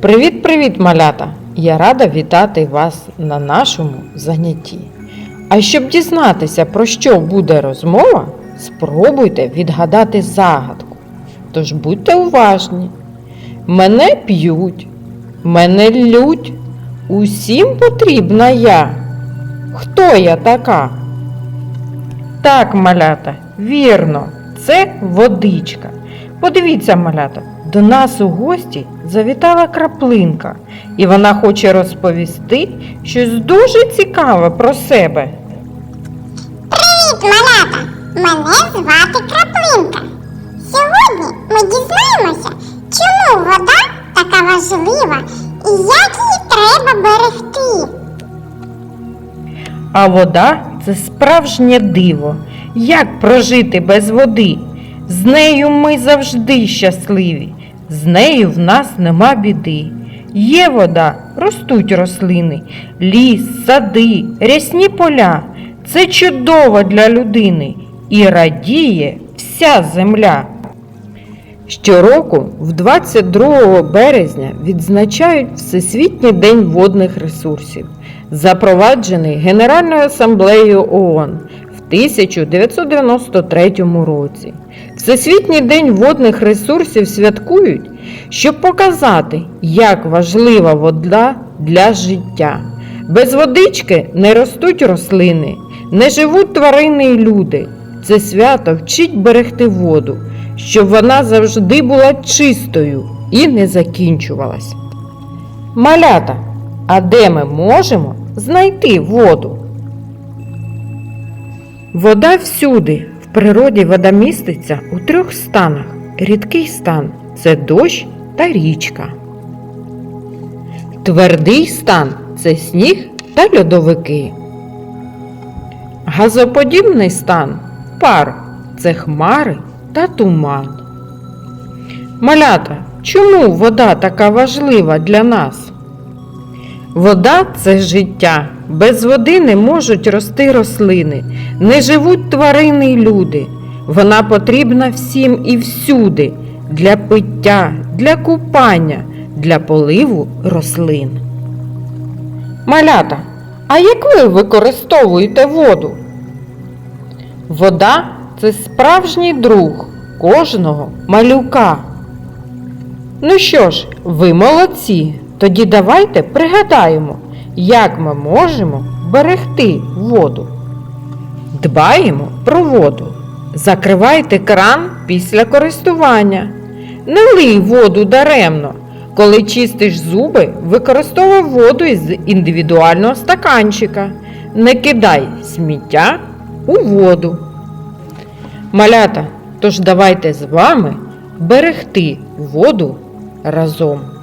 Привіт-привіт, малята! Я рада вітати вас на нашому занятті. А щоб дізнатися, про що буде розмова, спробуйте відгадати загадку. Тож будьте уважні. Мене п'ють, мене лють, усім потрібна я. Хто я така? Так, малята, вірно, це водичка. Подивіться, малята, до нас у гості завітала краплинка, і вона хоче розповісти щось дуже цікаве про себе. Привіт, малята! Мене звати Краплинка. Сьогодні ми дізнаємося, чому вода така важлива і як її треба берегти. А вода це справжнє диво. Як прожити без води? З нею ми завжди щасливі, з нею в нас нема біди. Є вода, ростуть рослини, ліс, сади, рясні поля. Це чудово для людини і радіє вся земля. Щороку, в 22 березня, відзначають Всесвітній день водних ресурсів, запроваджений Генеральною асамблеєю ООН в 1993 році. Всесвітній день водних ресурсів святкують, щоб показати, як важлива вода для життя. Без водички не ростуть рослини, не живуть тварини і люди. Це свято вчить берегти воду, щоб вона завжди була чистою і не закінчувалась. Малята, а де ми можемо знайти воду? Вода всюди. Природі вода міститься у трьох станах. Рідкий стан це дощ та річка. Твердий стан це сніг та льодовики. Газоподібний стан пар це хмари та туман. Малята, чому вода така важлива для нас? Вода це життя. Без води не можуть рости рослини, не живуть тварини й люди. Вона потрібна всім і всюди для пиття, для купання, для поливу рослин. Малята, а як ви використовуєте воду? Вода це справжній друг кожного малюка. Ну що ж, ви молодці. Тоді давайте пригадаємо, як ми можемо берегти воду. Дбаємо про воду. Закривайте кран після користування. Не лий воду даремно. Коли чистиш зуби, використовуй воду із індивідуального стаканчика. Не кидай сміття у воду. Малята, тож давайте з вами берегти воду разом.